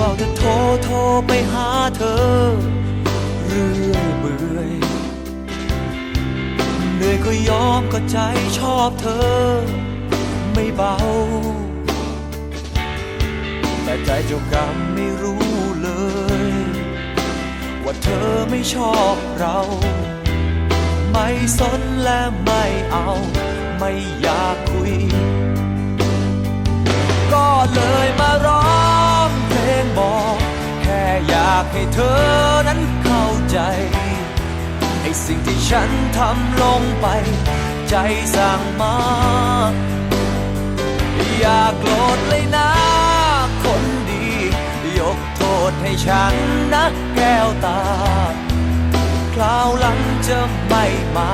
เฝ้าจะโทรโทรไปหาเธอ เรื่อยเบื่อยเหนื่อยก็ยอมก็ใจชอบเธอ ไม่เบา แต่ใจเจ้ากรรมไม่รู้เลย ว่าเธอไม่ชอบเรา ไม่สนและไม่เอา ไม่อยากคุย ให้เธอนั้นเข้าใจไอ้สิ่งที่ฉันทำลงไป ใจสั่งมา อย่าโกรธเลยนะ คนดี ยกโทษให้ฉันนะแก้วตา คราวหลังจะไม่มา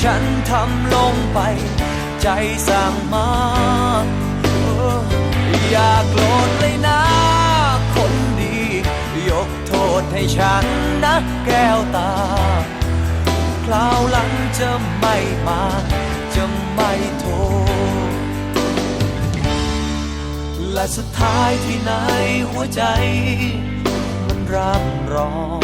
ฉันทำลงไป ใจสั่งมา อย่าโกรธเลยนะ คนดี ยกโทษให้ฉันนะแก้วตา คราวหลังจะไม่มา จะไม่โทษ และสุดท้ายที่ไหนหัวใจ มันรับรอง